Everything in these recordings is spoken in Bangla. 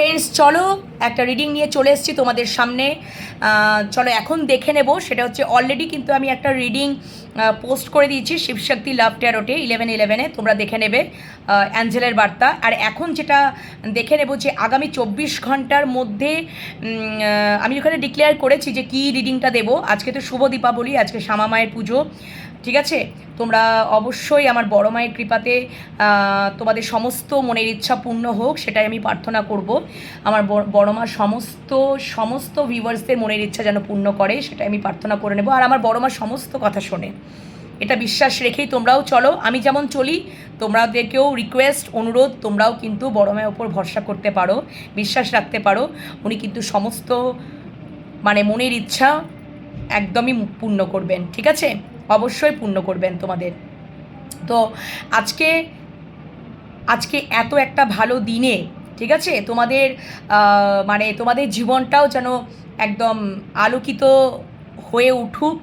ফ্রেন্ডস চলো, একটা রিডিং নিয়ে চলে এসেছি তোমাদের সামনে। চলো, এখন দেখে নেব। সেটা হচ্ছে অলরেডি কিন্তু আমি একটা রিডিং পোস্ট করে দিয়েছি, শিবশক্তি লাভ ট্যারোটে ইলেভেন ইলেভেনে তোমরা দেখে নেবে অ্যাঞ্জেলের বার্তা। আর এখন যেটা দেখে নেব যে আগামী চব্বিশ ঘণ্টার মধ্যে আমি ওখানে ডিক্লেয়ার করেছি যে কী রিডিংটা দেবো। আজকে তো শুভ দীপাবলি, আজকে শ্যামা মায়ের পুজো। ঠিক আছে? তোমরা অবশ্যই আমার বড় মায়ের কৃপাতে তোমাদের সমস্ত মনের ইচ্ছা পূর্ণ হোক, সেটাই আমি প্রার্থনা করব। আমার বড়- মা সমস্ত সমস্ত ভিউয়ার্সদের মনের ইচ্ছা যেন পূর্ণ করে, সেটাই আমি প্রার্থনা করে নেব। আর আমার বড় মা সমস্ত কথা শোনে। এটা বিশ্বাস রেখেই তোমরাও চলো। আমি যেমন চলি তোমাদেরকেও রিকোয়েস্ট অনুরোধ, তোমরাও কিন্তু বড় মায়ের ওপর ভরসা করতে পারো, বিশ্বাস রাখতে পারো। উনি কিন্তু সমস্ত মানে মনের ইচ্ছা একদমই পূর্ণ করবেন, ঠিক আছে? অবশ্যই পূর্ণ করবেন তোমাদের। তো আজকে আজকে এত একটা ভালো দিনে, ঠিক আছে? তোমাদের মানে তোমাদের জীবনটাও যেন একদম আলোকিত হয়ে উঠুক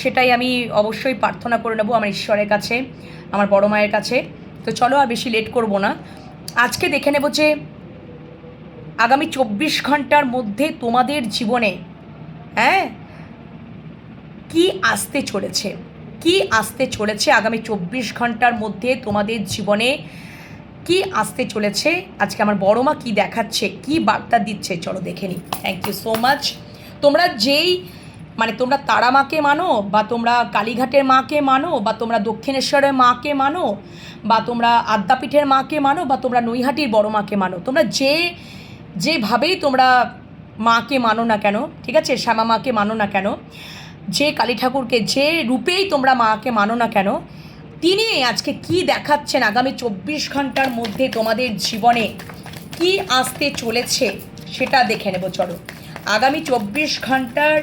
সেটাই আমি অবশ্যই প্রার্থনা করে নেব আমার ঈশ্বরের কাছে, আমার বড় মায়ের কাছে। তো চলো আর বেশি লেট করব না। আজকে দেখে নেব যে আগামী চব্বিশ ঘণ্টার মধ্যে তোমাদের জীবনে হ্যাঁ? কি আসতে চলেছে? কি আসতে চলেছে আগামী চব্বিশ ঘণ্টার মধ্যে তোমাদের জীবনে? কি আসতে চলেছে? আজকে আমার বড় মা কী দেখাচ্ছে? কি বার্তা দিচ্ছে? চলো দেখে নিই। থ্যাংক ইউ সো মাচ তোমরা যেই মানে তোমরা তারা মাকে মানো বা তোমরা কালীঘাটের মাকে মানো বা তোমরা দক্ষিণেশ্বরের মাকে মানো বা তোমরা আদ্যাপীঠের মাকে মানো বা তোমরা নৈহাটির বড় মাকে মানো, তোমরা যে, যেভাবেই তোমরা মাকে মানো না কেন, ঠিক আছে? শ্যামা মাকে মানো না কেন যে কালী ঠাকুরকে যে রূপেই তোমরা মাকে মানো না কেন, তিনি আজকে কি দেখাচ্ছেন আগামী চব্বিশ ঘণ্টার মধ্যে তোমাদের জীবনে? কি আসতে চলেছে? সেটা দেখে নেব, চলো। আগামী চব্বিশ ঘণ্টার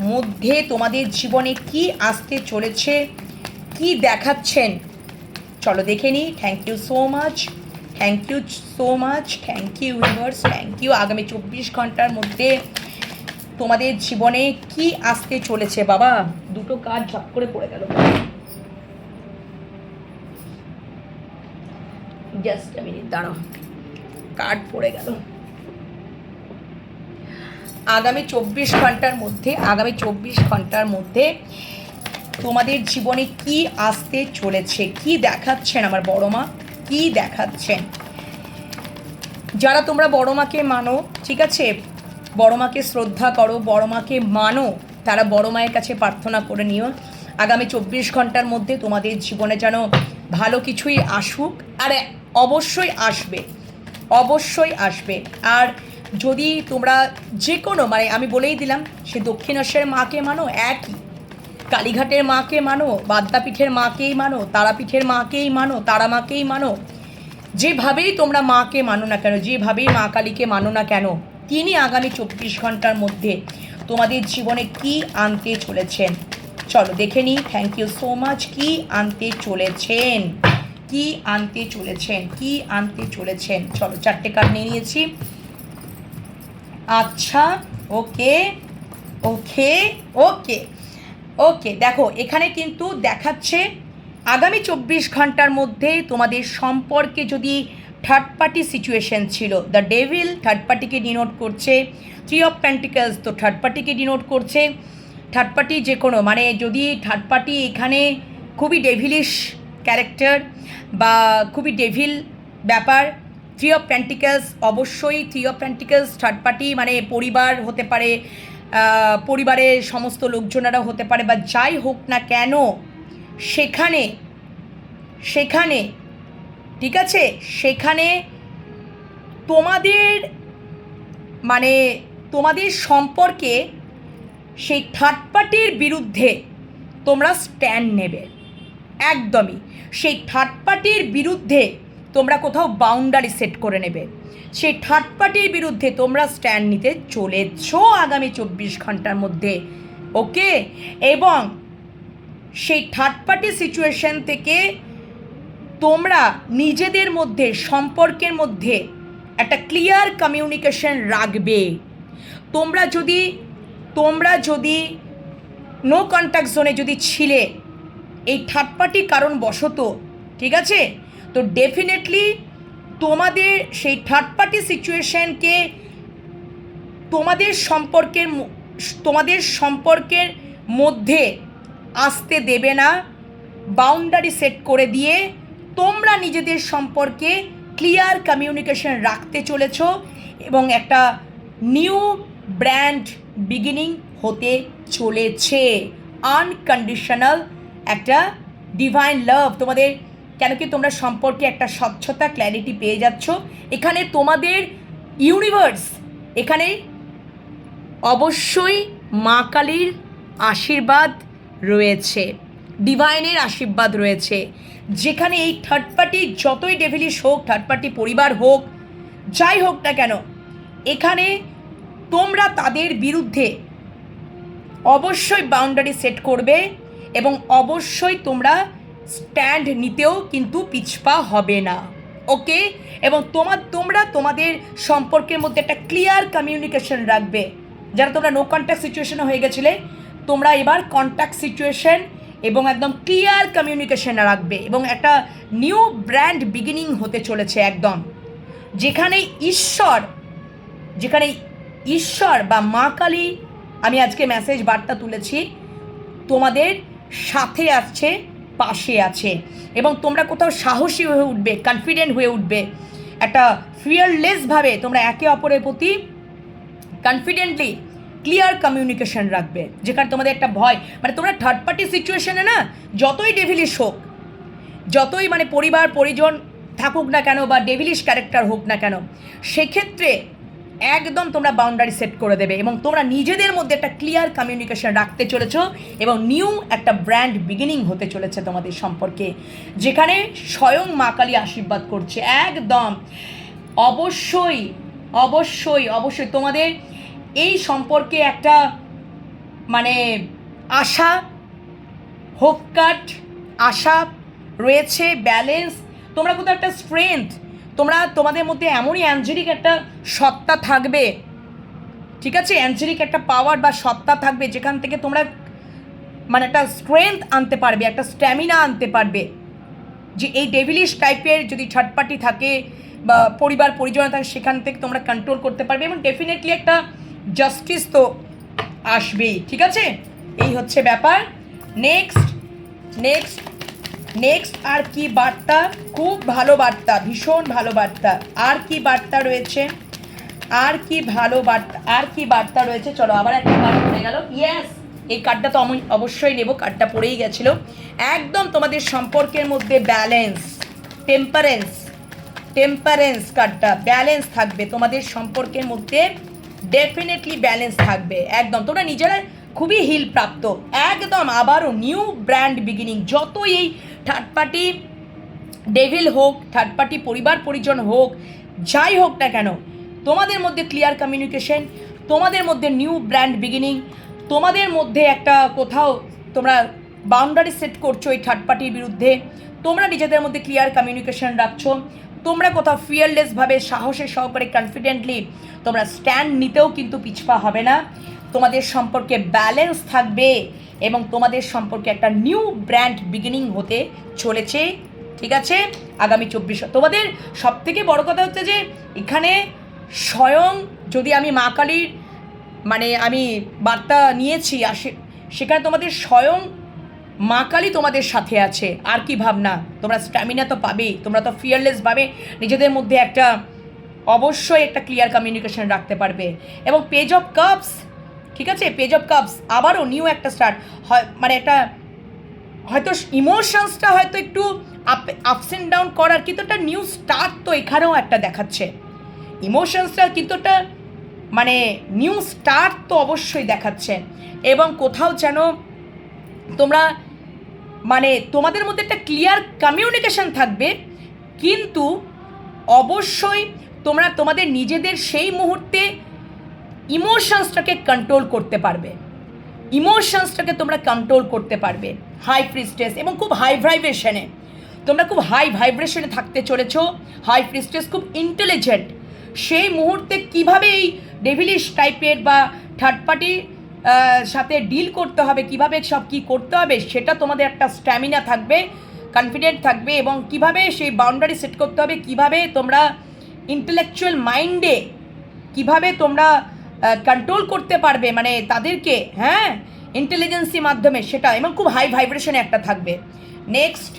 মধ্যে তোমাদের জীবনে কি আসতে চলেছে? কি দেখাচ্ছেন? চলো দেখে নিই। Thank you so much thank you so much thank you universe thank you আগামী চব্বিশ ঘণ্টার মধ্যে তোমাদের জীবনে কি আসতে চলেছে, বাবা? দুটো কাজ ঝপ করে পড়ে গেল। জাস্ট মিনিট দাঁড়াও। কার্ড পড়ে গেল। আগামী চব্বিশ ঘণ্টার মধ্যে, আগামী চব্বিশ ঘণ্টার মধ্যে তোমাদের জীবনে কি আসতে চলেছে? কি দেখাচ্ছেন আমার বড় মা? কি দেখাচ্ছেন? যারা তোমরা বড় মাকে মানো, ঠিক আছে? বড় মাকে শ্রদ্ধা করো, বড় মাকে মানো, তারা বড় মায়ের কাছে প্রার্থনা করে নিও। আগামী চব্বিশ ঘণ্টার মধ্যে তোমাদের জীবনে যেন ভালো কিছুই আসুক, আর অবশ্যই আসবে অবশ্যই আসবে। আর যদি তোমরা যে কোনো মানে আমি বলেই দিলাম, সে দক্ষিণেশ্বরের মাকে মানো, একই। কালীঘাটের মাকে মানো, বাদ্যাপীঠের মাকেই মানো, তারাপীঠের মাকেই মানো, তারা মাকেই মানো, যেভাবেই তোমরা মাকে মানো না কেন, যেভাবেই মা কালীকে মানো না কেন তিনি আগামী চব্বিশ ঘণ্টার মধ্যে তোমাদের জীবনে কি আনতে চলেছেন? চলো দেখে নিই থ্যাংক ইউ সো মাচ কি আনতে চলেছেন? কি আনতে চলেছেন? কি আনতে চলেছেন? চলো চারটে কার্ড নিয়ে নিয়েছি। আচ্ছা ওকে ওকে ওকে ওকে দেখো, এখানে কিন্তু দেখাচ্ছে আগামী চব্বিশ ঘণ্টার মধ্যে তোমাদের সম্পর্কে যদি থার্ড পার্টি সিচুয়েশন ছিল। দ্য ডেভিল থার্ড পার্টিকে ডিনোট করছে। থ্রি অফ প্যান্টিকালস তো থার্ড পার্টিকে ডিনোট করছে। থার্ড পার্টি যে কোনো মানে যদি থার্ড পার্টি এখানে খুবই ডেভিলিশ ক্যারেক্টার বা খুবই ডেভিল ব্যাপার থ্রি অফ প্যান্টিকালস অবশ্যই three of pentacles third party মানে পরিবার হতে পারে পরিবারের সমস্ত লোকজনেরা হতে পারে, বা যাই হোক না কেন, সেখানে সেখানে ঠিক আছে? সেখানে তোমাদের মানে তোমাদের সম্পর্কে সেই থার্ড পার্টির বিরুদ্ধে তোমরা স্ট্যান্ড নেবে। একদমই। সেই থার্ড পার্টির বিরুদ্ধে তোমরা কোথাও বাউন্ডারি সেট করে নেবে। সেই থার্ড পার্টির বিরুদ্ধে তোমরা স্ট্যান্ড নিতে চলেছ আগামী চব্বিশ ঘণ্টার মধ্যে। ওকে এবং সেই থার্ড পার্টি সিচুয়েশন থেকে তোমরা নিজেদের মধ্যে, সম্পর্কের মধ্যে একটা ক্লিয়ার কমিউনিকেশন রাখবে। তোমরা যদি তোমরা যদি নো কন্ট্যাক্ট জোনে যদি ছিলে, এই থার্ড পার্টি কারণ বশত, ঠিক আছে? তো ডেফিনেটলি তোমাদের সেই থার্ড পার্টি সিচুয়েশনকে তোমাদের সম্পর্কের তোমাদের সম্পর্কের মধ্যে আসতে দেবে না। বাউন্ডারি সেট করে দিয়ে তোমরা নিজেদের সম্পর্কে ক্লিয়ার কমিউনিকেশন রাখতে চলেছ এবং একটা নিউ ব্র্যান্ড বিগিনিং হতে চলেছে। আনকন্ডিশনাল একটা ডিভাইন লাভ তোমাদের, কেন কি তোমরা সম্পর্কে একটা স্বচ্ছতা ক্ল্যারিটি পেয়ে যাচ্ছ? এখানে তোমাদের ইউনিভার্স এখানে অবশ্যই মা কালীর আশীর্বাদ রয়েছে। ডিভাইনের আশীর্বাদ রয়েছে। যেখানে এই থার্ড পার্টি যতই ডেভিলিশ হোক থার্ড পার্টি পরিবার হোক, যাই হোক না কেন, এখানে তোমরা তাদের বিরুদ্ধে অবশ্যই বাউন্ডারি সেট করবে এবং অবশ্যই তোমরা স্ট্যান্ড নিতেও কিন্তু পিছপা হবে না। ওকে? এবং তোমার তোমরা তোমাদের সম্পর্কের মধ্যে একটা ক্লিয়ার কমিউনিকেশন রাখবে। যারা তোমরা নো কন্ট্যাক্ট সিচুয়েশনে হয়ে গেছিলে, তোমরা এবার কন্ট্যাক্ট সিচুয়েশন এবং একদম ক্লিয়ার কমিউনিকেশন রাখবে এবং একটা নিউ ব্র্যান্ড বিগিনিং হতে চলেছে একদম। যেখানে ঈশ্বর যেখানে ঈশ্বর বা মা কালী, আমি আজকে মেসেজ বার্তা তুলেছি, তোমাদের সাথে আসছে পাশে আছে এবং তোমরা কোথাও সাহসী হয়ে উঠবে কনফিডেন্ট হয়ে উঠবে। একটা ফিয়ারলেসভাবে তোমরা একে অপরের প্রতি কনফিডেন্টলি ক্লিয়ার কমিউনিকেশন রাখবে, যেখানে তোমাদের একটা ভয় মানে তোমরা থার্ড পার্টি সিচুয়েশনে না, যতই ডেভিলিশ হোক, যতই মানে পরিবার, পরিজন থাকুক না কেন বা ডেভিলিশ ক্যারেক্টার হোক না কেন, সেক্ষেত্রে একদম তোমরা বাউন্ডারি সেট করে দেবে এবং তোমরা নিজেদের মধ্যে একটা ক্লিয়ার কমিউনিকেশন রাখতে চলেছ এবং নিউ একটা ব্র্যান্ড বিগিনিং হতে চলেছে তোমাদের সম্পর্কে, যেখানে স্বয়ং মা কালী আশীর্বাদ করছে। একদম। অবশ্যই অবশ্যই অবশ্যই তোমাদের এই সম্পর্কে একটা মানে আশা হোপ কাট আশা রয়েছে ব্যালেন্স তোমরা কোথাও একটা স্ট্রেংথ তোমরা, তোমাদের মধ্যে এমনই অ্যাঞ্জেলিক একটা সত্তা থাকবে, ঠিক আছে? অ্যাঞ্জেলিক একটা পাওয়ার বা সত্তা থাকবে, যেখান থেকে তোমরা মানে একটা স্ট্রেংথ আনতে পারবে, একটা স্ট্যামিনা আনতে পারবে। যে এই ডেভিলিশ টাইপের যদি পার্টি থাকে বা পরিবার, পরিজন থাকে সেখান থেকে তোমরা কন্ট্রোল করতে পারবে এবং ডেফিনেটলি একটা জাস্টিস তো আসবেই, ঠিক আছে? এই হচ্ছে ব্যাপার। নেক্সট নেক্সট নেক্সট আর কি বার্তা? খুব ভালো বার্তা, ভীষণ ভালো বার্তা। আর কি বার্তা রয়েছে? আর কি ভালো বার্তা, আর কি বার্তা রয়েছে? চলো আবার একটা কার্ড পড়ে গেল। ইয়েস এই কার্ডটা তো অবশ্যই নেব কার্ডটা পড়েই গেছিল। একদম তোমাদের সম্পর্কের মধ্যে ব্যালেন্স টেম্পারেন্স টেম্পারেন্স কার্ডটা ব্যালেন্স থাকবে তোমাদের সম্পর্কের মধ্যে। ডেফিনেটলি ব্যালেন্স থাকবে, একদম। তোমরা নিজেরা খুবই হিল প্রাপ্ত। একদম আবারও নিউ ব্র্যান্ড বিগিনিং যতই এই থার্ড পার্টি ডেভিল হোক থার্ড পার্টি পরিবার পরিজন হোক, যাই হোক না কেন, তোমাদের মধ্যে ক্লিয়ার কমিউনিকেশন তোমাদের মধ্যে নিউ ব্র্যান্ড বিগিনিং তোমাদের মধ্যে একটা কোথাও তোমরা বাউন্ডারি সেট করছ এই থার্ড পার্টির বিরুদ্ধে, তোমরা নিজেদের মধ্যে ক্লিয়ার কমিউনিকেশন রাখছো। তোমরা কোথাও ফিয়ারলেসভাবে সাহসের সহকারে কনফিডেন্টলি তোমরা স্ট্যান্ড নিতেও কিন্তু পিছপা হবে না। তোমাদের সম্পর্কে ব্যালেন্স থাকবে এবং তোমাদের সম্পর্কে একটা নিউ ব্র্যান্ড বিগিনিং হতে চলেছে। ঠিক আছে? আগামী চব্বিশ তোমাদের সব থেকে বড় কথা হচ্ছে যে, এখানে স্বয়ং যদি আমি মা কালীর মানে আমি বার্তা নিয়েছি, আর সেখানে তোমাদের স্বয়ং মা কালী তোমাদের সাথে আছে, আর কি ভাবনা? তোমরা স্ট্যামিনা তো পাবেই তোমরা তো ফিয়ারলেস ফিয়ারলেসভাবে নিজেদের মধ্যে একটা অবশ্যই একটা ক্লিয়ার কমিউনিকেশন রাখতে পারবে। এবং পেজ অফ কাপস ঠিক আছে? পেজ অফ কাপস আবারও নিউ একটা স্টার্ট হয় মানে একটা, হয়তো ইমোশনসটা হয়তো একটু আপ আপস অ্যান্ড ডাউন করার, কিন্তু একটা নিউ স্টার্ট তো এখানেও একটা দেখাচ্ছে। ইমোশনসটা কিন্তু একটা মানে নিউ স্টার্ট তো অবশ্যই দেখাচ্ছে। এবং কোথাও যেন তোমরা মানে তোমাদের মধ্যে একটা ক্লিয়ার কমিউনিকেশন থাকবে, কিন্তু অবশ্যই তোমরা তোমাদের নিজেদের সেই মুহূর্তে ইমোশনসটাকে কন্ট্রোল করতে পারবে। ইমোশনসটাকে তোমরা কন্ট্রোল করতে পারবে। হাই প্রিস্টেস এবং খুব হাই ভাইব্রেশনে তোমরা খুব হাই ভাইব্রেশনে থাকতে চলেছো। হাই প্রিস্টেস খুব ইন্টেলিজেন্ট সেই মুহূর্তে কীভাবে এই ডেভিলিশ টাইপের বা থার্ড পার্টি সাথে ডিল করতে হবে, কীভাবে সব কি করতে হবে, সেটা তোমাদের একটা স্ট্যামিনা থাকবে কনফিডেন্ট থাকবে এবং কীভাবে সেই বাউন্ডারি সেট করতে হবে, কীভাবে তোমরা ইন্টেলেকচুয়াল মাইন্ডে কীভাবে তোমরা কন্ট্রোল করতে পারবে মানে তাদেরকে হ্যাঁ ইন্টেলিজেন্সি মাধ্যমে সেটা, এবং খুব হাই ভাইব্রেশনে একটা থাকবে। নেক্সট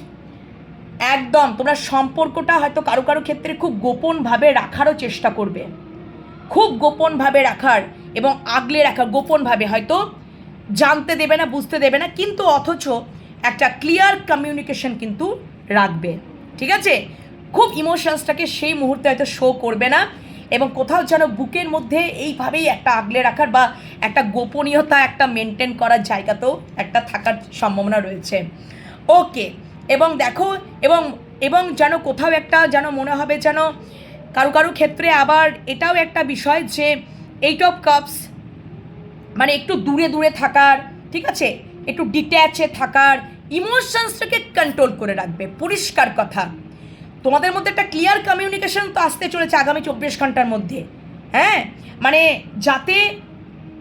একদম তোমরা সম্পর্কটা হয়তো কারও কারও ক্ষেত্রে খুব গোপনভাবে রাখারও চেষ্টা করবে। খুব গোপনভাবে রাখার এবং আগলে রাখার গোপনভাবে হয়তো জানতে দেবে না, বুঝতে দেবে না, কিন্তু অথচ একটা ক্লিয়ার কমিউনিকেশন কিন্তু রাখবে। ঠিক আছে? খুব ইমোশনসটাকে সেই মুহূর্তে হয়তো শো করবে না এবং কোথাও যেন বুকের মধ্যে এইভাবেই একটা আগলে রাখার বা একটা গোপনীয়তা, একটা মেনটেন করার জায়গাতেও একটা থাকার সম্ভাবনা রয়েছে। ওকে এবং দেখো, এবং এবং যেন কোথাও একটা যেন মনে হবে যেন কারও কারও ক্ষেত্রে আবার এটাও একটা বিষয় যে এইট অফ কাপস মানে একটু দূরে দূরে থাকার, ঠিক আছে? একটু ডিট্যাচে থাকার ইমোশনসটাকে কন্ট্রোল করে রাখবে, পরিষ্কার কথা। তোমাদের মধ্যে একটা ক্লিয়ার কমিউনিকেশন তো আসতে চলেছে আগামী চব্বিশ ঘণ্টার মধ্যে হ্যাঁ? মানে যাতে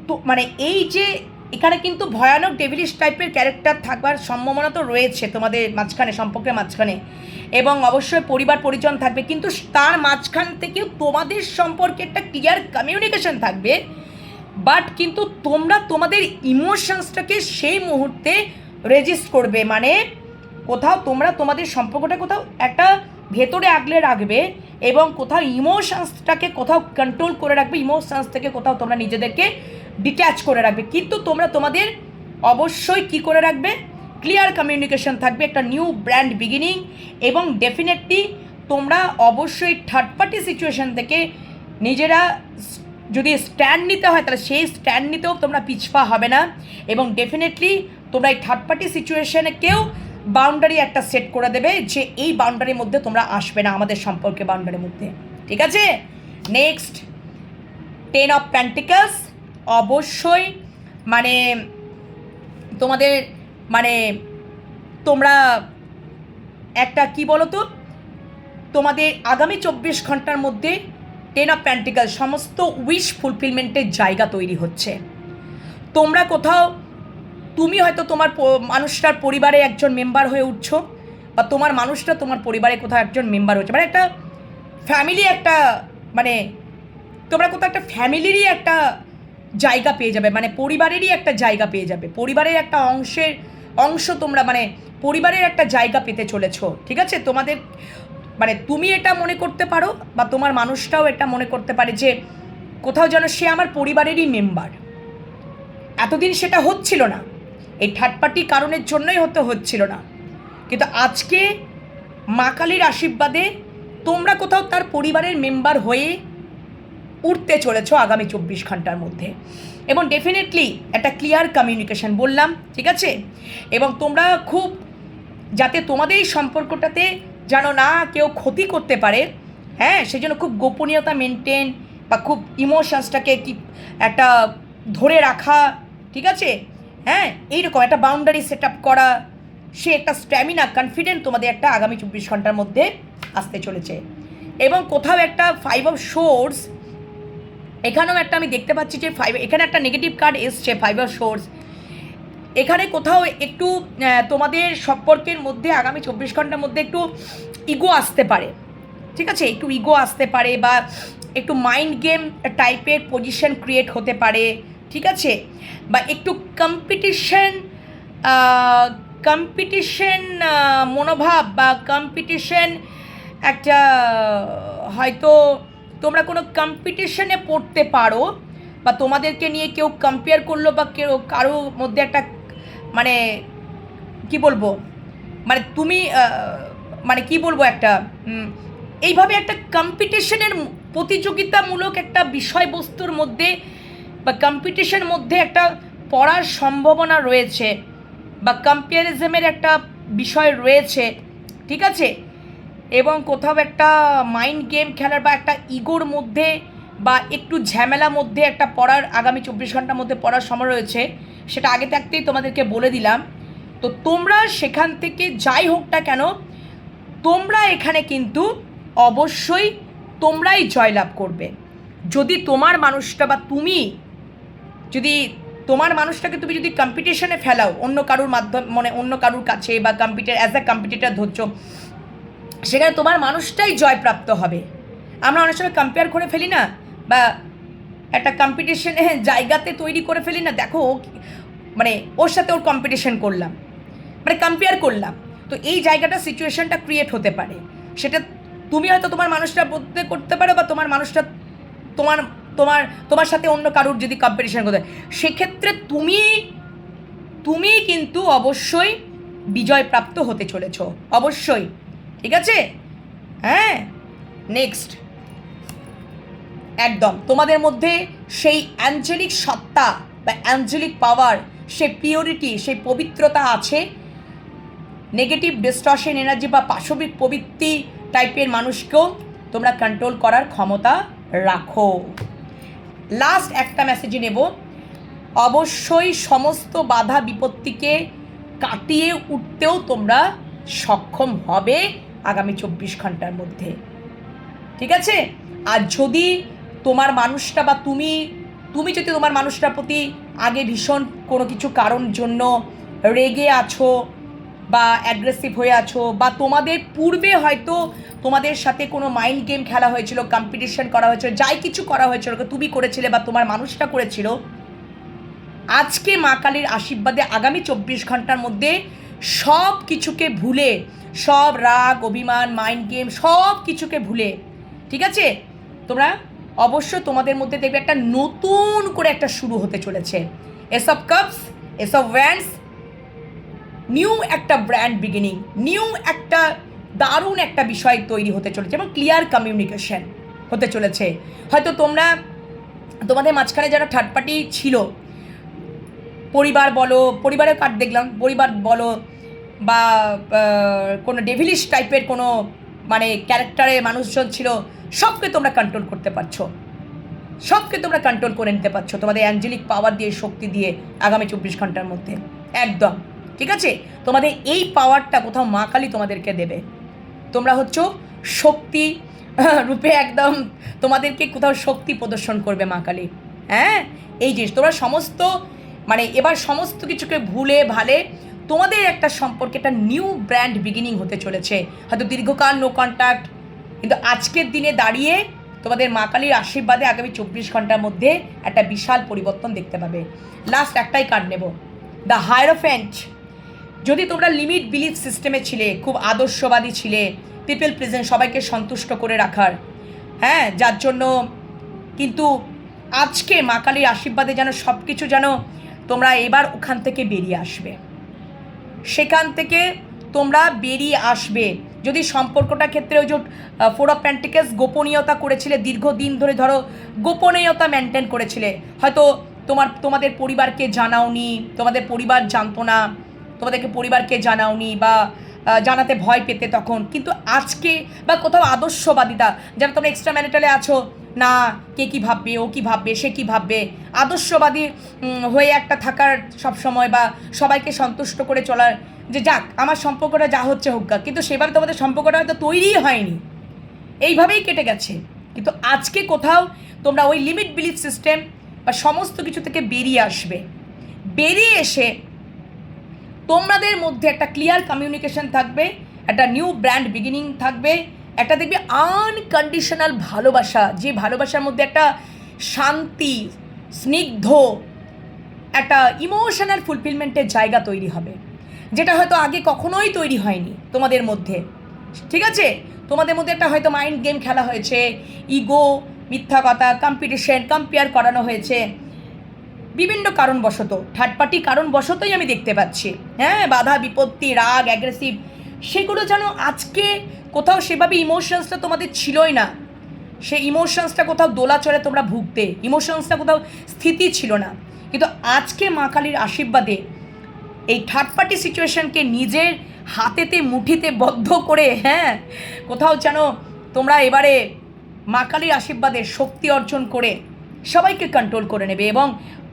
তো মানে এই যে এখানে কিন্তু ভয়ানক ডেভিলিশ টাইপের ক্যারেক্টার থাকবার সম্ভাবনা তো রয়েছে তোমাদের মাঝখানে, সম্পর্কের মাঝখানে। এবং অবশ্যই পরিবার, পরিজন থাকবে। কিন্তু তার মাঝখান থেকেও তোমাদের সম্পর্কে একটা ক্লিয়ার কমিউনিকেশন থাকবে। বাট কিন্তু তোমরা তোমাদের ইমোশনসটাকে সেই মুহূর্তে রেজিস্ট করবে। মানে কোথাও তোমরা তোমাদের সম্পর্কটা কোথাও একটা ভেতরে আগলে রাখবে এবং কোথাও ইমোশনসটাকে কোথাও কন্ট্রোল করে রাখবে। ইমোশনস থেকে কোথাও তোমরা নিজেদেরকে ডিট্যাচ করে রাখবে। কিন্তু তোমরা তোমাদের অবশ্যই কি করে রাখবে? ক্লিয়ার কমিউনিকেশন থাকবে, একটা নিউ ব্র্যান্ড বিগিনিং এবং ডেফিনেটলি তোমরা অবশ্যই থার্ড পার্টি সিচুয়েশন থেকে নিজেরা যদি স্ট্যান্ড নিতে হয়, তাহলে সেই স্ট্যান্ড নিতেও তোমরা পিছপা হবে না এবং ডেফিনেটলি তোমরা এই থার্ড পার্টি সিচুয়েশনে কেউ বাউন্ডারি একটা সেট করে দেবে যে এই বাউন্ডারির মধ্যে তোমরা আসবে না, আমাদের সম্পর্কে বাউন্ডারির মধ্যে। ঠিক আছে? নেক্সট টেন অফ প্যান্টিকালস অবশ্যই মানে তোমাদের মানে তোমরা একটা কি বলো তো তোমাদের আগামী চব্বিশ ঘণ্টার মধ্যে টেন অফ প্যান্টিকাল সমস্ত উইশ ফুলফিলমেন্টের জায়গা তৈরি হচ্ছে। তোমরা কোথাও, তুমি হয়তো তোমার মানুষটার পরিবারে একজন মেম্বার হয়ে উঠছো, বা তোমার মানুষটা তোমার পরিবারে কোথাও একজন মেম্বার হচ্ছে। মানে একটা ফ্যামিলি একটা মানে তোমরা কোথাও একটা ফ্যামিলিরই একটা জায়গা পেয়ে যাবে মানে পরিবারেরই একটা জায়গা পেয়ে যাবে। পরিবারের একটা অংশের অংশ তোমরা মানে পরিবারের একটা জায়গা পেতে চলেছো, ঠিক আছে? তোমাদের মানে তুমি এটা মনে করতে পারো বা তোমার মানুষটাও এটা মনে করতে পারে যে কোথাও যেন সে আমার পরিবারেরই মেম্বার। এতদিন সেটা হচ্ছিল না। এই থার্ড পার্টি কারণের জন্যই হতে হচ্ছিল না। কিন্তু আজকে মা কালীর আশীর্বাদে তোমরা কোথাও তার পরিবারের মেম্বার হয়ে উঠতে চলেছ আগামী চব্বিশ ঘণ্টার মধ্যে। এবং ডেফিনেটলি একটা ক্লিয়ার কমিউনিকেশন বললাম, ঠিক আছে? এবং তোমরা খুব, যাতে তোমাদের এই সম্পর্কটাতে যেন না কেউ ক্ষতি করতে পারে হ্যাঁ? সেই জন্য খুব গোপনীয়তা মেনটেন বা খুব ইমোশনসটাকে কি একটা ধরে রাখা, ঠিক আছে? হ্যাঁ? এইরকম একটা বাউন্ডারি সেট আপ করা, সে একটা স্ট্যামিনা কনফিডেন্ট তোমাদের একটা আগামী চব্বিশ ঘণ্টার মধ্যে আসতে চলেছে। এবং কোথাও একটা ফাইভ অফ সোর্স এখানেও একটা আমি দেখতে পাচ্ছি যে ফাইভ এখানে একটা নেগেটিভ কার্ড এসছে ফাইবার সোর্স এখানে কোথাও একটু তোমাদের সম্পর্কের মধ্যে আগামী চব্বিশ ঘণ্টার মধ্যে একটু ইগো আসতে পারে। ঠিক আছে? একটু ইগো আসতে পারে বা একটু মাইন্ড গেম টাইপের পজিশন ক্রিয়েট হতে পারে। ঠিক আছে? বা একটু কম্পিটিশন কম্পিটিশন মনোভাব বা কম্পিটিশন একটা, হয়তো তোমরা কোনো কম্পিটিশনে পড়তে পারো, বা তোমাদেরকে নিয়ে কেউ কম্পেয়ার করল, বা কেউ কারও মধ্যে একটা মানে কি বলব? মানে তুমি মানে কি বলব একটা এইভাবে একটা কম্পিটিশনের প্রতিযোগিতামূলক একটা বিষয়বস্তুর মধ্যে, বা কম্পিটিশন মধ্যে একটা পড়ার সম্ভাবনা রয়েছে, বা কম্পারিজমের একটা বিষয় রয়েছে, ঠিক আছে? এবং কোথাও একটা মাইন্ড গেম খেলার বা একটা ইগোর মধ্যে বা একটু ঝামেলা মধ্যে একটা পড়ার আগামী চব্বিশ ঘণ্টার মধ্যে পড়ার সময় রয়েছে, সেটা আগে থাকতেই তোমাদেরকে বলে দিলাম। তো তোমরা সেখান থেকে যাই হোক না কেন, তোমরা এখানে কিন্তু অবশ্যই তোমরাই জয়লাভ করবে। যদি তোমার মানুষটা বা তুমি, যদি তোমার মানুষটাকে তুমি যদি কম্পিটিশনে ফেলাও, অন্য কারুর মাধ্যম মানে অন্য কারুর কাছে বা কম্পিটার অ্যাজ আ কম্পিটিটার ধরছো সেখানে তোমার মানুষটাই জয়প্রাপ্ত হবে। আমরা অনেক সময় কম্পেয়ার করে ফেলি না, বা একটা কম্পিটিশনে জায়গাতে তৈরি করে ফেলি না, দেখো মানে ওর সাথে ওর কম্পিটিশন করলাম মানে কম্পেয়ার করলাম। তো এই জায়গাটা সিচুয়েশনটা ক্রিয়েট হতে পারে। সেটা তুমি হয়তো তোমার মানুষটা বলতে করতে পারো, বা তোমার মানুষটা তোমার তোমার তোমার সাথে অন্য কারুর যদি কম্পিটিশন করতে সেক্ষেত্রে তুমি তুমি কিন্তু অবশ্যই বিজয়প্রাপ্ত হতে চলেছ, অবশ্যই। ঠিক আছে? হ্যাঁ? নেক্সট একদম। তোমাদের মধ্যে সেই অ্যাঞ্জেলিক সত্তা বা অ্যাঞ্জেলিক পাওয়ার সে পিওরিটি সেই পবিত্রতা আছে। নেগেটিভ ডিস্টর্শন এনার্জি বা পাশবিক প্রবৃত্তি টাইপের মানুষকেও তোমরা কন্ট্রোল করার ক্ষমতা রাখো। লাস্ট একটা মেসেজে নেব। অবশ্যই সমস্ত বাধা বিপত্তিকে কাটিয়ে উঠতেও তোমরা সক্ষম হবে। আগামী চব্বিশ ঘণ্টার মধ্যে। ঠিক আছে? আর যদি তোমার মানুষটা বা তুমি তুমি যদি তোমার মানুষটার প্রতি আগে ভীষণ কোনো কিছু কারণ জন্য রেগে আছো বা অ্যাগ্রেসিভ হয়ে আছো বা তোমাদের পূর্বে হয়তো তোমাদের সাথে কোনো মাইন্ড গেম খেলা হয়েছিল কম্পিটিশন করা হয়েছিল, যাই কিছু করা হয়েছিল তুমি করেছিলে বা তোমার মানুষটা করেছিল, আজকে মা কালীর আশীর্বাদে আগামী চব্বিশ ঘণ্টার মধ্যে সব কিছুকে ভুলে, সব রাগ, অভিমান মাইন্ড গেম সব কিছুকে ভুলে, ঠিক আছে? তোমরা অবশ্য তোমাদের মধ্যে দেখবে একটা নতুন করে একটা শুরু হতে চলেছে। Ace of cups ace of wands new একটা ব্র্যান্ড বিগিনিং নিউ একটা দারুণ একটা বিষয় তৈরি হতে চলেছে এবং ক্লিয়ার কমিউনিকেশন হতে চলেছে। হয়তো তোমরা, তোমাদের মাঝখানে যারা থার্ড পার্টি ছিল পরিবার বলো, পরিবারের কার্ড দেখলাম, পরিবার বলো বা কোনো ডেভিলিশ টাইপের কোনো মানে ক্যারেক্টারের মানুষজন ছিল, সবকে তোমরা কন্ট্রোল করতে পারছ। সবকে তোমরা কন্ট্রোল করে নিতে পারছ তোমাদের অ্যাঞ্জেলিক পাওয়ার দিয়ে, শক্তি দিয়ে আগামী চব্বিশ ঘণ্টার মধ্যে। একদম। ঠিক আছে? তোমাদের এই পাওয়ারটা কোথাও মা কালী তোমাদেরকে দেবে। তোমরা হচ্ছ শক্তি রূপে একদম তোমাদেরকে কোথাও শক্তি প্রদর্শন করবে মা কালী। হ্যাঁ? এই জিনিস। তোমরা সমস্ত মানে এবার সমস্ত কিছুকে ভুলে ভালে তোমাদের একটা সম্পর্কে একটা নিউ ব্র্যান্ড বিগিনিং হতে চলেছে। হয়তো দীর্ঘকাল নো কন্ট্যাক্ট কিন্তু আজকের দিনে দাঁড়িয়ে তোমাদের মা কালীর আশীর্বাদে আগামী চব্বিশ ঘণ্টার মধ্যে একটা বিশাল পরিবর্তন দেখতে পাবে। লাস্ট একটাই কার্ড নেব। দ্য হায়ারোফেন্ট যদি তোমরা লিমিট বিলিফ সিস্টেমে ছিলে, খুব আদর্শবাদী ছিলে পিপল প্রেজেন্ট সবাইকে সন্তুষ্ট করে রাখার হ্যাঁ যার জন্য কিন্তু আজকে মা কালীর আশীর্বাদে যেন সব কিছু যেন তোমরা এবার ওখান থেকে বেরিয়ে আসবে। সেখান থেকে তোমরা বেরিয়ে আসবে। যদি সম্পর্কটা ক্ষেত্রে ওই যে ফোর অফ প্যান্টিকেস গোপনীয়তা করেছিলে, দীর্ঘদিন ধরে ধরো গোপনীয়তা মেনটেন করেছিলে, হয়তো তোমার, তোমাদের পরিবারকে জানাওনি, তোমাদের পরিবার জানতো না, তোমাদেরকে পরিবারকে জানাওনি বা জানাতে ভয় পেতে তখন। কিন্তু আজকে বা কোথাও আদর্শবাদিতা যেন তোমরা এক্সট্রা ম্যারিটালে আছো, না, কে কী ভাববে, ও কী ভাববে, সে কী ভাববে, আদর্শবাদী হয়ে একটা থাকার সব সময় বা সবাইকে সন্তুষ্ট করে চলার, যে যাক, আমার সম্পর্কটা যা হচ্ছে হোক। কিন্তু সেভাবে তোমাদের সম্পর্কটা হয়তো তৈরিই হয়নি। এইভাবেই কেটে গেছে। কিন্তু আজকে কোথাও তোমরা ওই লিমিট বিলিফ সিস্টেম বা সমস্ত কিছু থেকে বেরিয়ে আসবে। বেরিয়ে এসে তোমাদের মধ্যে একটা ক্লিয়ার কমিউনিকেশন থাকবে, একটা নিউ ব্র্যান্ড বিগিনিং থাকবে, একটা দেখবে আনকন্ডিশনাল ভালোবাসা, যে ভালোবাসার মধ্যে একটা শান্তি, স্নিগ্ধ, একটা ইমোশনাল ফুলফিলমেন্টের জায়গা তৈরি হবে। যেটা হয়তো আগে কখনোই তৈরি হয়নি তোমাদের মধ্যে। ঠিক আছে? তোমাদের মধ্যে একটা হয়তো মাইন্ড গেম খেলা হয়েছে ইগো মিথ্যা কথা কম্পিটিশন কম্পেয়ার করানো হয়েছে। বিভিন্ন কারণবশত থার্ড পার্টি কারণবশতই আমি দেখতে পাচ্ছি। হ্যাঁ বাধা, বিপত্তি, রাগ অ্যাগ্রেসিভ সেগুলো যেন আজকে কোথাও সেভাবে ইমোশনসটা তোমাদের ছিলই না। সেই ইমোশনসটা কোথাও দোলাচলে তোমরা ভুগতে ইমোশনসটা কোথাও স্থিতি ছিল না। কিন্তু আজকে মা কালীর আশীর্বাদে এই থার্ড পার্টি সিচুয়েশনকে নিজের হাতেতে, মুঠিতে বদ্ধ করে হ্যাঁ কোথাও যেন তোমরা এবারে মা কালীর আশীর্বাদে শক্তি অর্জন করে সবাইকে কন্ট্রোল করে নেবে এবং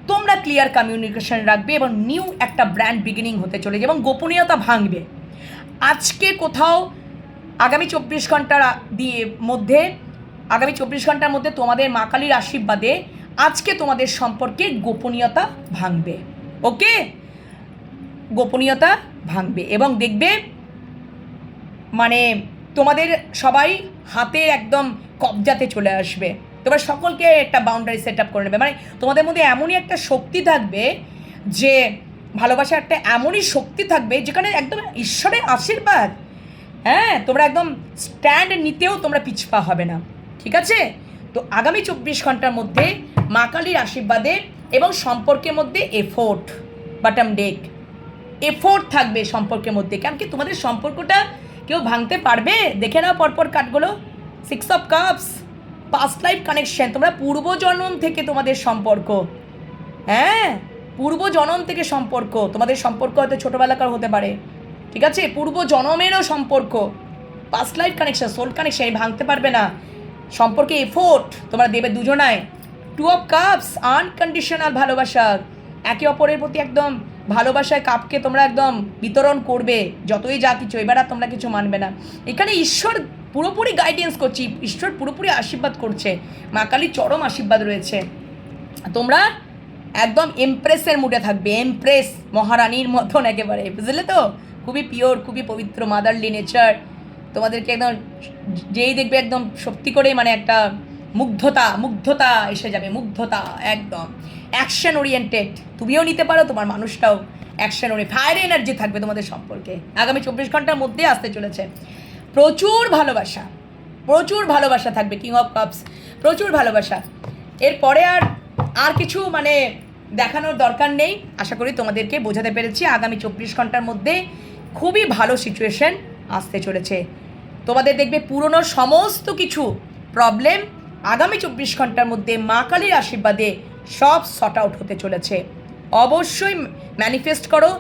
তোমরা ক্লিয়ার কমিউনিকেশন রাখবে এবং নিউ একটা ব্র্যান্ড বিগিনিং হতে চলেছে এবং গোপনীয়তা ভাঙবে। আজকে কোথাও আগামী চব্বিশ ঘণ্টার দিয়ে মধ্যে, আগামী চব্বিশ ঘণ্টার মধ্যে তোমাদের মা কালীর আশীর্বাদে আজকে তোমাদের সম্পর্কে গোপনীয়তা ভাঙবে। ওকে গোপনীয়তা ভাঙবে এবং দেখবে মানে তোমাদের সবাই হাতে একদম কবজাতে চলে আসবে। তোমরা সকলকে একটা বাউন্ডারি সেট আপ করে নেবে। মানে তোমাদের মধ্যে এমনই একটা শক্তি থাকবে যে ভালোবাসা একটা এমনই শক্তি থাকবে যেখানে একদম ঈশ্বরের আশীর্বাদ। হ্যাঁ তোমরা একদম স্ট্যান্ড নিতেও তোমরা পিছপা হবে না। ঠিক আছে? তো আগামী চব্বিশ ঘণ্টার মধ্যে মা কালীর আশীর্বাদে এবং সম্পর্কের মধ্যে এফোর্ট বাটাম ডেক এফোর্ট থাকবে সম্পর্কের মধ্যে। কারণ কি তোমাদের সম্পর্কটা কেউ ভাঙতে পারবে? দেখে নাও পরপর কাঠগুলো six of cups past life connection তোমরা পূর্ব পূর্বজন্ম থেকে তোমাদের সম্পর্ক। হ্যাঁ? পূর্বজন্ম থেকে সম্পর্ক। তোমাদের সম্পর্ক হয়তো ছোটোবেলাকার হতে পারে। ঠিক আছে? পূর্ব জনমেরও সম্পর্ক। Past life connection soul connection ভাঙতে পারবে না। সম্পর্কে এফোর্ট তোমরা দেবে দুজনায়। টু অফ কাপস আনকন্ডিশনাল ভালোবাসা। একে অপরের প্রতি একদম ভালোবাসায় কাপকে তোমরা একদম বিতরণ করবে। যতই যা কিছু, এবার আর তোমরা কিছু মানবে না। এখানে ঈশ্বর পুরোপুরি গাইডেন্স করছি, ঈশ্বর পুরোপুরি আশীর্বাদ করছে, মা কালীর চরম আশীর্বাদ রয়েছে। তোমরা একদম এমপ্রেসের মুডে থাকবে এমপ্রেস মহারানীর মতন একেবারে, বুঝলে তো? খুবই পিওর খুবই পবিত্র মাদারলি নেচার তোমাদেরকে একদম যেই দেখবে একদম সত্যি করে মানে একটা মুগ্ধতা মুগ্ধতা এসে যাবে, মুগ্ধতা, একদম। অ্যাকশন ওরিয়েন্টেড তুমিও নিতে পারো, তোমার মানুষটাও অ্যাকশন ওরিয়ে ফায়ার এনার্জি থাকবে তোমাদের সম্পর্কে। আগামী চব্বিশ ঘণ্টার মধ্যে আসতে চলেছে। প্রচুর ভালোবাসা প্রচুর ভালোবাসা থাকবে কিং অফ কাপস প্রচুর ভালোবাসা। এরপরে আর আর কিছু মানে দেখানোর দরকার নেই। আশা করি তোমাদেরকে বোঝাতে পেরেছি। আগামী চব্বিশ ঘণ্টার মধ্যে খুবই ভালো সিচুয়েশন আসতে চলেছে। তোমাদের দেখবে পুরনো সমস্ত কিছু প্রবলেম আগামী চব্বিশ ঘণ্টার মধ্যে মা কালীর আশীর্বাদে সব শর্ট আউট হতে চলেছে। অবশ্যই ম্যানিফেস্ট করো,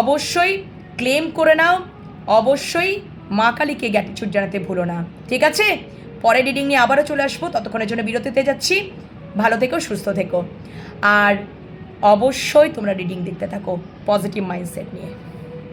অবশ্যই ক্লেম করে নাও, অবশ্যই মা কালীকে গ্যাটিচুড জানাতে ভুলো না। ঠিক আছে? পরে রিডিং নিয়ে আবারও চলে আসব। ততক্ষণের জন্য বিরতিতে যাচ্ছি। ভালো থেকো, সুস্থ থেকো। আর অবশ্যই তোমরা রিডিং দেখতে থাকো। পজিটিভ মাইন্ডসেট নিয়ে।